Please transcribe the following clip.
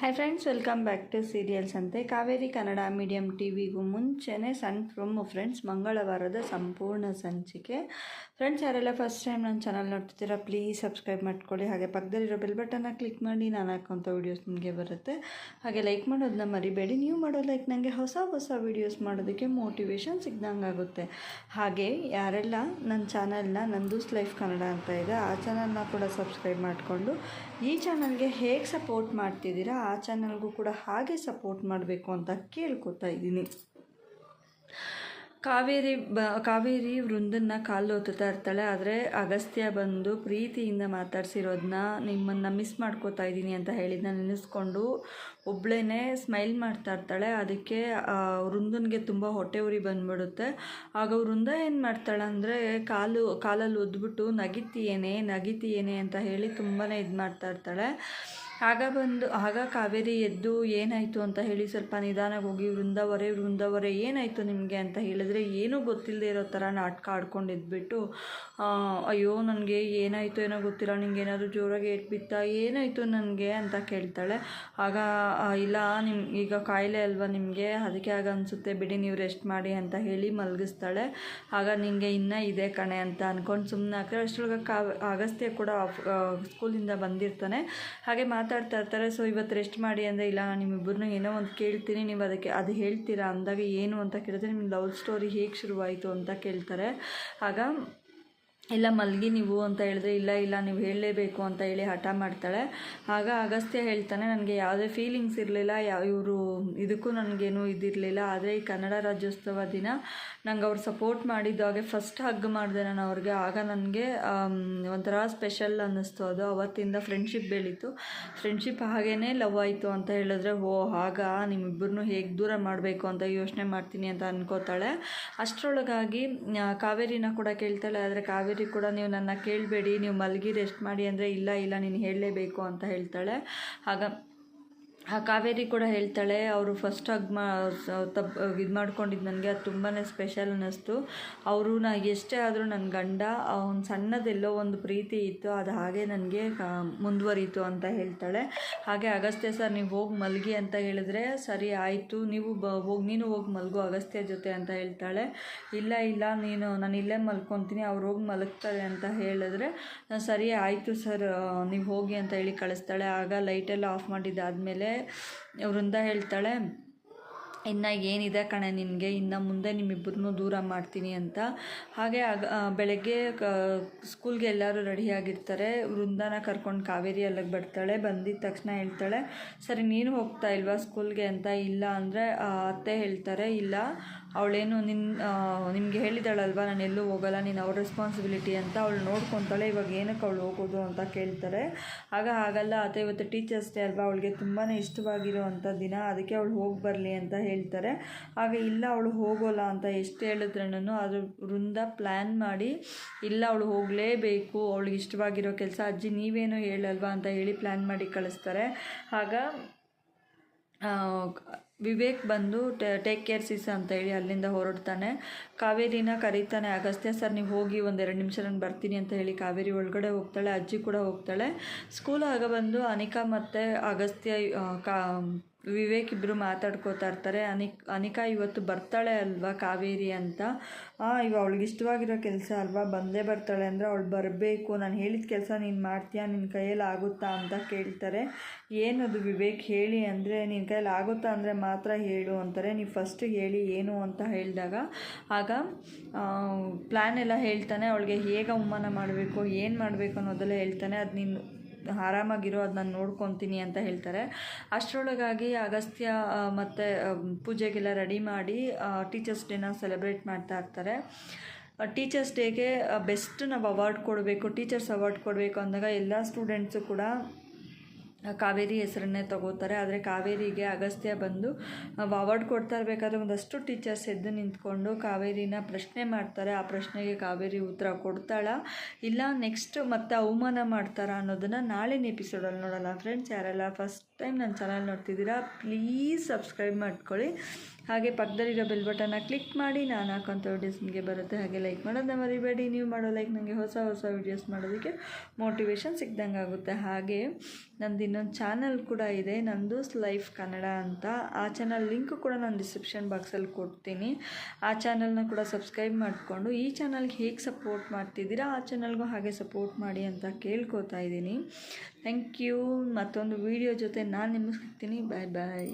Hi friends welcome back to serials ಅಂತೆ Kaveri Kannada medium ಟಿ ವಿಗೂ ಮುಂಚೆನೇ ಸಣ್ಣ ಪ್ರೊಮೋ ಫ್ರೆಂಡ್ಸ್ ಮಂಗಳವಾರದ ಸಂಪೂರ್ಣ ಸಂಚಿಕೆ. ಫ್ರೆಂಡ್ಸ್ ಯಾರೆಲ್ಲ ಫಸ್ಟ್ ಟೈಮ್ ನನ್ನ ಚಾನಲ್ ನೋಡ್ತಿದ್ದೀರಾ ಪ್ಲೀಸ್ ಸಬ್ಸ್ಕ್ರೈಬ್ ಮಾಡ್ಕೊಳ್ಳಿ. ಹಾಗೆ ಪಕ್ಕದಲ್ಲಿರೋ ಬೆಲ್ ಬಟನ್ನ ಕ್ಲಿಕ್ ಮಾಡಿ, ನಾನು ಹಾಕೋಂಥ ವೀಡಿಯೋಸ್ ನಿಮಗೆ ಬರುತ್ತೆ. ಹಾಗೆ ಲೈಕ್ ಮಾಡೋದನ್ನ ಮರಿಬೇಡಿ. ನೀವು ಮಾಡೋ ಲೈಕ್ ನನಗೆ ಹೊಸ ಹೊಸ ವೀಡಿಯೋಸ್ ಮಾಡೋದಕ್ಕೆ ಮೋಟಿವೇಶನ್ ಸಿಗ್ದಂಗೆ ಆಗುತ್ತೆ ಹಾಗೆ ಯಾರೆಲ್ಲ ನನ್ನ ಚಾನಲ್ನ ನಂದೂಸ್ ಲೈಫ್ ಕನ್ನಡ ಅಂತ ಇದೆ, ಆ ಚಾನಲ್ನ ಕೂಡ ಸಬ್ಸ್ಕ್ರೈಬ್ ಮಾಡಿಕೊಂಡು ಈ ಚಾನಲ್ಗೆ ಹೇಗೆ ಸಪೋರ್ಟ್ ಮಾಡ್ತಿದ್ದೀರಾ ಆ ಚಾನಲ್ಗೂ ಕೂಡ ಹಾಗೆ ಸಪೋರ್ಟ್ ಮಾಡಬೇಕು ಅಂತ ಕೇಳ್ಕೊತಾ ಇದ್ದೀನಿ. ಕಾವೇರಿ ಬ, ಕಾವೇರಿ ವೃಂದನ್ನ ಕಾಲು ಒತ್ತುತ್ತಾ ಇರ್ತಾಳೆ ಆದರೆ ಅಗಸ್ತ್ಯ ಬಂದು ಪ್ರೀತಿಯಿಂದ ಮಾತಾಡ್ಸಿರೋದನ್ನ ನಿಮ್ಮನ್ನು ಮಿಸ್ ಮಾಡ್ಕೋತಾ ಇದ್ದೀನಿ ಅಂತ ಹೇಳಿದ್ನ ನೆನೆಸ್ಕೊಂಡು ಒಬ್ಳೇ ಸ್ಮೈಲ್ ಮಾಡ್ತಾ ಇರ್ತಾಳೆ. ಅದಕ್ಕೆ ವೃಂದನ್ಗೆ ತುಂಬ ಹೊಟ್ಟೆ ಉರಿ ಬಂದ್ಬಿಡುತ್ತೆ. ಆಗ ವೃಂದ ಏನು ಮಾಡ್ತಾಳೆ ಅಂದರೆ ಕಾಲು, ಕಾಲಲ್ಲಿ ಒದ್ಬಿಟ್ಟು ನಗಿತೀಯೇನೆ ನಗಿತೀಯೇನೆ ಅಂತ ಹೇಳಿ ತುಂಬಾ ಇದು ಮಾಡ್ತಾ ಇರ್ತಾಳೆ. ಆಗ ಬಂದು, ಆಗ ಕಾವೇರಿ ಎದ್ದು ಏನಾಯಿತು ಅಂತ ಹೇಳಿ ಸ್ವಲ್ಪ ನಿಧಾನಕ್ಕೆ ಹೋಗಿ, ವೃಂದಾವರೇ ವೃಂದಾವರೇ, ಏನಾಯಿತು ನಿಮಗೆ ಅಂತ ಹೇಳಿದ್ರೆ ಏನೂ ಗೊತ್ತಿಲ್ಲದೆ ಇರೋ ಥರ ನಾಟಕ ಆಡ್ಕೊಂಡು ಇದ್ಬಿಟ್ಟು ಅಯ್ಯೋ, ನನಗೆ ಏನಾಯಿತು ಏನೋ ಗೊತ್ತಿಲ್ಲ ನಿಂಗೆ ಏನಾದರೂ ಜೋರಾಗಿ ಏಟ್ಬಿತ್ತಾ ಏನಾಯಿತು ನನಗೆ ಅಂತ ಕೇಳ್ತಾಳೆ. ಆಗ ಇಲ್ಲ, ನಿಮ್, ಈಗ ಕಾಯಿಲೆ ಅಲ್ವಾ ನಿಮಗೆ? ಅದಕ್ಕೆ ಆಗ ಅನಿಸುತ್ತೆ, ಬಿಡಿ ನೀವು ರೆಸ್ಟ್ ಮಾಡಿ ಅಂತ ಹೇಳಿ ಮಲಗಿಸ್ತಾಳೆ. ಆಗ ನಿಮಗೆ ಇನ್ನೂ ಇದೆ ಕಣೆ ಅಂತ ಅಂದ್ಕೊಂಡು ಸುಮ್ಮನೆ ಹಾಕಿದ್ರೆ ಅಷ್ಟರೊಳಗೆ ಕಾ ಅಗಸ್ತ್ಯ ಕೂಡ ಸ್ಕೂಲಿಂದ ಬಂದಿರ್ತಾನೆ. ಹಾಗೆ ಮಾತಾಡ್ತಾ ಇರ್ತಾರೆ ಸೊ ಇವತ್ತು ರೆಸ್ಟ್ ಮಾಡಿ ಅಂದರೆ ಇಲ್ಲ, ನಾನು ನಿಮ್ಮಿಬ್ಬರನ್ನೂ ಏನೋ ಒಂದು ಕೇಳ್ತೀನಿ, ನೀವು ಅದಕ್ಕೆ ಅದು ಹೇಳ್ತೀರಾ? ಅಂದಾಗ ಏನು ಅಂತ ಕೇಳಿದ್ರೆ ನಿಮ್ಮ ಲವ್ ಸ್ಟೋರಿ ಹೇಗೆ ಶುರುವಾಯಿತು ಅಂತ ಕೇಳ್ತಾರೆ. ಆಗ ಇಲ್ಲ, ಮಲ್ಗಿ ನೀವು ಅಂತ ಹೇಳಿದ್ರೆ, ಇಲ್ಲ ಇಲ್ಲ, ನೀವು ಹೇಳಲೇಬೇಕು ಅಂತ ಹೇಳಿ ಹಠ ಮಾಡ್ತಾಳೆ. ಆಗ ಅಗಸ್ತ್ಯ ಹೇಳ್ತಾನೆ, ನನಗೆ ಯಾವುದೇ ಫೀಲಿಂಗ್ಸ್ ಇರಲಿಲ್ಲ, ಯಾವ ಇವರು ಇದಕ್ಕೂ ನನಗೇನು ಇದಿರಲಿಲ್ಲ. ಆದರೆ ಈ ಕನ್ನಡ ರಾಜ್ಯೋತ್ಸವ ದಿನ ನಂಗೆ ಅವ್ರು ಸಪೋರ್ಟ್ ಮಾಡಿದ್ದು ಹಾಗೆ ಫಸ್ಟ್ ಹಗ್ ಮಾಡಿದೆ ನಾನು ಅವ್ರಿಗೆ. ಆಗ ನನಗೆ ಒಂಥರ ಸ್ಪೆಷಲ್ ಅನ್ನಿಸ್ತು ಅದು. ಅವತ್ತಿಂದ ಫ್ರೆಂಡ್ಶಿಪ್ ಬೆಳೀತು. ಫ್ರೆಂಡ್ಶಿಪ್ ಹಾಗೇ ಲವ್ ಆಯಿತು ಅಂತ ಹೇಳಿದ್ರೆ, ಓ ಆಗ ನಿಮ್ಮಿಬ್ಬರನ್ನು ಹೇಗೆ ದೂರ ಮಾಡಬೇಕು ಅಂತ ಯೋಚನೆ ಮಾಡ್ತೀನಿ ಅಂತ ಅನ್ಕೋತಾಳೆ. ಅಷ್ಟರೊಳಗಾಗಿ ಕಾವೇರಿನ ಕೂಡ ಕೇಳ್ತಾಳೆ, ಆದರೆ ಕಾವೇರಿ ಕೂಡ ನೀವು ನನ್ನ ಕೇಳಬೇಡಿ, ನೀವು ಮಲಗಿ ರೆಸ್ಟ್ ಮಾಡಿ ಅಂದರೆ ಇಲ್ಲ ಇಲ್ಲ ನೀನು ಹೇಳಲೇಬೇಕು ಅಂತ ಹೇಳ್ತಾಳೆ. ಆಗ ಆ ಕಾವೇರಿ ಕೂಡ ಹೇಳ್ತಾಳೆ, ಅವರು ಫಸ್ಟ್ ಆಗಿ ಮಾ ತಬ್, ಇದು ಮಾಡ್ಕೊಂಡಿದ್ದು ನನಗೆ ಅದು ತುಂಬಾ ಸ್ಪೆಷಲ್ ಅನ್ನಿಸ್ತು. ಅವರು ನಾ ಎಷ್ಟೇ ಆದರೂ ನನ್ನ ಗಂಡ ಅವ್ನು ಸಣ್ಣದೆಲ್ಲೋ ಒಂದು ಪ್ರೀತಿ ಇತ್ತು, ಅದು ಹಾಗೆ ನನಗೆ ಮುಂದುವರಿತು ಅಂತ ಹೇಳ್ತಾಳೆ. ಹಾಗೆ ಅಗಸ್ತ್ಯ ಸರ್ ನೀವು ಹೋಗಿ ಮಲಗಿ ಅಂತ ಹೇಳಿದ್ರೆ, ಸರಿ ಆಯಿತು, ನೀವು ಬ, ಹೋಗಿ, ನೀನು ಹೋಗಿ ಮಲಗು ಅಗಸ್ತ್ಯ ಜೊತೆ ಅಂತ ಹೇಳ್ತಾಳೆ. ಇಲ್ಲ ಇಲ್ಲ, ನೀನು, ನಾನು ಇಲ್ಲೇ ಮಲ್ಕೊತೀನಿ, ಅವ್ರು ಹೋಗಿ ಮಲಗ್ತಾರೆ ಅಂತ ಹೇಳಿದ್ರೆ, ಸರಿ, ಆಯಿತು ಸರ್ ನೀವು ಹೋಗಿ ಅಂತ ಹೇಳಿ ಕಳಿಸ್ತಾಳೆ. ಆಗ ಲೈಟೆಲ್ಲ ಆಫ್ ಮಾಡಿದ್ದಾದಮೇಲೆ ವೃಂದ ಹೇಳ್ತಾಳೆ, ಇನ್ನು ಏನಿದೆ ಕಣೆ ನಿನಗೆ? ಇನ್ನು ಮುಂದೆ ನಿಮ್ಮಿಬ್ಬರನ್ನೂ ದೂರ ಮಾಡ್ತೀನಿ ಅಂತ. ಹಾಗೆ ಆಗ ಬೆಳಗ್ಗೆ ಕ ಸ್ಕೂಲ್ಗೆ ಎಲ್ಲರೂ ರೆಡಿಯಾಗಿರ್ತಾರೆ ವೃಂದಾನ ಕರ್ಕೊಂಡು ಕಾವೇರಿ ಅಲ್ಲಿಗೆ ಬರ್ತಾಳೆ. ಬಂದಿದ್ದ ತಕ್ಷಣ ಹೇಳ್ತಾಳೆ, ಸರಿ, ನೀನು ಹೋಗ್ತಾ ಇಲ್ವಾ ಸ್ಕೂಲ್ಗೆ? ಅಂತ, ಇಲ್ಲ. ಅಂದರೆ ಅತ್ತೆ ಹೇಳ್ತಾರೆ, ಇಲ್ಲ. ಅವಳೇನು ನಿನ್ನ ನಿಮಗೆ ಹೇಳಿದಾಳಲ್ವ ನಾನು ಎಲ್ಲೂ ಹೋಗಲ್ಲ, ನೀನು ಅವ್ರ ರೆಸ್ಪಾನ್ಸಿಬಿಲಿಟಿ ಅಂತ ಅವಳು ನೋಡ್ಕೊತಾಳೆ, ಇವಾಗ ಏನಕ್ಕೆ ಅವಳು ಹೋಗೋದು ಅಂತ ಕೇಳ್ತಾರೆ. ಆಗ ಹಾಗಲ್ಲ ಅಥವಾ ಇವತ್ತು ಟೀಚರ್ಸ್ ಡೇ ಅಲ್ವಾ, ಅವಳಿಗೆ ತುಂಬಾ ಇಷ್ಟವಾಗಿರುವಂಥ ದಿನ, ಅದಕ್ಕೆ ಅವಳು ಹೋಗಿ ಬರಲಿ ಅಂತ ಹೇಳ್ತಾರೆ. ಆಗ ಇಲ್ಲ, ಅವಳು ಹೋಗೋಲ್ಲ ಅಂತ ಎಷ್ಟು ಹೇಳಿದ್ರೂ ಅದು ವೃಂದ ಪ್ಲ್ಯಾನ್ ಮಾಡಿ, ಇಲ್ಲ, ಅವಳು ಹೋಗಲೇಬೇಕು, ಅವಳಿಗೆ ಇಷ್ಟವಾಗಿರೋ ಕೆಲಸ, ಅಜ್ಜಿ ನೀವೇನು ಹೇಳಲ್ವಾ ಅಂತ ಹೇಳಿ ಪ್ಲ್ಯಾನ್ ಮಾಡಿ ಕಳಿಸ್ತಾರೆ. ಆಗ ವಿವೇಕ್ ಬಂದು ಟೇಕ್ ಕೇರ್ ಸಿಸ್ ಅಂತ ಹೇಳಿ ಅಲ್ಲಿಂದ ಹೊರಡ್ತಾನೆ. ಕಾವೇರಿನ ಕರೀತಾನೆ, ಅಗಸ್ತ್ಯ ಸರ್, ನೀವು ಹೋಗಿ ಒಂದು ಎರಡು ನಿಮಿಷ ನಾನು ಬರ್ತೀನಿ ಅಂತ ಹೇಳಿ ಕಾವೇರಿ ಒಳಗಡೆ ಹೋಗ್ತಾಳೆ, ಅಜ್ಜಿ ಕೂಡ ಹೋಗ್ತಾಳೆ. ಸ್ಕೂಲ್ ಆಗ ಬಂದು ಅನಿಕಾ ಮತ್ತು ಅಗಸ್ತ್ಯ ಕಾ ವಿವೇಕ್ ಇಬ್ಬರು ಮಾತಾಡ್ಕೋತಾ ಇರ್ತಾರೆ. ಅನಿಕ್, ಅನಿಕಾ ಇವತ್ತು ಬರ್ತಾಳೆ ಅಲ್ವಾ ಕಾವೇರಿ ಅಂತ? ಇವ ಅವಳಿಗೆ ಇಷ್ಟವಾಗಿರೋ ಕೆಲಸ ಅಲ್ವಾ? ಬಂದೇ ಬರ್ತಾಳೆ ಅಂದರೆ ಅವಳು ಬರಬೇಕು. ನಾನು ಹೇಳಿದ ಕೆಲಸ ನೀನು ಮಾಡ್ತೀಯಾ? ನಿನ್ನ ಕೈಯಲ್ಲಿ ಆಗುತ್ತಾ ಅಂತ ಕೇಳ್ತಾರೆ. ಏನದು ವಿವೇಕ್ ಹೇಳಿ ಅಂದರೆ ನಿನ್ನ ಕೈಯಲ್ಲಿ ಆಗುತ್ತಾ ಅಂದರೆ ಮಾತ್ರ ಹೇಳು ಅಂತಾರೆ. ನೀವು ಫಸ್ಟ್ ಹೇಳಿ ಏನು ಅಂತ ಹೇಳಿದಾಗ ಆಗ ಪ್ಲ್ಯಾನ್ ಎಲ್ಲ ಹೇಳ್ತಾನೆ. ಅವಳಿಗೆ ಹೇಗೆ ಅವಮಾನ ಮಾಡಬೇಕು, ಏನು ಮಾಡಬೇಕು ಅನ್ನೋದೆಲ್ಲ ಹೇಳ್ತಾನೆ. ಅದು ನೀನು ಆರಾಮಾಗಿರೋ ಅದನ್ನ ನಾನು ನೋಡ್ಕೊತೀನಿ ಅಂತ ಹೇಳ್ತಾರೆ. ಅಷ್ಟರೊಳಗಾಗಿ ಅಗಸ್ತ್ಯ ಮತ್ತು ಪೂಜೆಗೆಲ್ಲ ರೆಡಿ ಮಾಡಿ ಟೀಚರ್ಸ್ ಡೇನ ಸೆಲೆಬ್ರೇಟ್ ಮಾಡ್ತಾ ಇರ್ತಾರೆ. ಟೀಚರ್ಸ್ ಡೇಗೆ ಬೆಸ್ಟ್ ನಾವು ಅವಾರ್ಡ್ ಕೊಡಬೇಕು ಟೀಚರ್ಸ್ ಅವಾರ್ಡ್ ಕೊಡಬೇಕು ಅಂದಾಗ ಎಲ್ಲ ಸ್ಟೂಡೆಂಟ್ಸು ಕೂಡ ಕಾವೇರಿ ಹೆಸರನ್ನೇ ತಗೋತಾರೆ. ಆದರೆ ಕಾವೇರಿಗೆ ಅಗಸ್ತ್ಯ ಬಂದು ಅವಾರ್ಡ್ ಕೊಡ್ತಾ ಇರಬೇಕಾದ್ರೆ ಒಂದಷ್ಟು ಟೀಚರ್ಸ್ ಎದ್ದು ನಿಂತ್ಕೊಂಡು ಕಾವೇರಿನ ಪ್ರಶ್ನೆ ಮಾಡ್ತಾರೆ. ಆ ಪ್ರಶ್ನೆಗೆ ಕಾವೇರಿ ಉತ್ತರ ಕೊಡ್ತಾಳ. ಇಲ್ಲ ನೆಕ್ಸ್ಟ್ ಮತ್ತೆ ಅವಮಾನ ಮಾಡ್ತಾರ ಅನ್ನೋದನ್ನು ನಾಳಿನ ಎಪಿಸೋಡಲ್ಲಿ ನೋಡೋಣ. ಫ್ರೆಂಡ್ಸ್ ಯಾರೆಲ್ಲ ಫಸ್ಟ್ ಟೈಮ್ ನನ್ನ ಚಾನಲ್ ನೋಡ್ತಿದ್ದೀರಾ ಪ್ಲೀಸ್ ಸಬ್ಸ್ಕ್ರೈಬ್ ಮಾಡ್ಕೊಳ್ಳಿ. ಹಾಗೆ ಪಕ್ಕದಲ್ಲಿರೋ ಬೆಲ್ ಬಟನ್ನ ಕ್ಲಿಕ್ ಮಾಡಿ, ನಾನು ಹಾಕೋಂಥ ವೀಡಿಯೋಸ್ ನಿಮಗೆ ಬರುತ್ತೆ. ಹಾಗೆ ಲೈಕ್ ಮಾಡೋದನ್ನ ಮರಿಬೇಡಿ. ನೀವು ಮಾಡೋ ಲೈಕ್ ನನಗೆ ಹೊಸ ಹೊಸ ವೀಡಿಯೋಸ್ ಮಾಡೋದಕ್ಕೆ ಮೋಟಿವೇಶನ್ ಸಿಕ್ದಂಗೆ ಆಗುತ್ತೆ. ಹಾಗೆ ನಂದು ಇನ್ನೊಂದು ಚಾನಲ್ ಕೂಡ ಇದೆ, ನಂದು ಲೈಫ್ ಕನ್ನಡ ಅಂತ. ಆ ಚಾನಲ್ ಲಿಂಕ್ ಕೂಡ ನಾನು ಡಿಸ್ಕ್ರಿಪ್ಷನ್ ಬಾಕ್ಸಲ್ಲಿ ಕೊಡ್ತೀನಿ. ಆ ಚಾನಲ್ನ ಕೂಡ ಸಬ್ಸ್ಕ್ರೈಬ್ ಮಾಡಿಕೊಂಡು, ಈ ಚಾನಲ್ಗೆ ಹೇಗೆ ಸಪೋರ್ಟ್ ಮಾಡ್ತಿದ್ದೀರಾ, ಆ ಚಾನಲ್ಗೂ ಹಾಗೆ ಸಪೋರ್ಟ್ ಮಾಡಿ ಅಂತ ಕೇಳ್ಕೊತಾ ಇದ್ದೀನಿ. ಥ್ಯಾಂಕ್ ಯು ಮತ್ತೊಂದು ವೀಡಿಯೋ ಜೊತೆ ನಾನು ನಿಮಗೆ ಸಿಗ್ತೀನಿ. ಬಾಯ್ ಬಾಯ್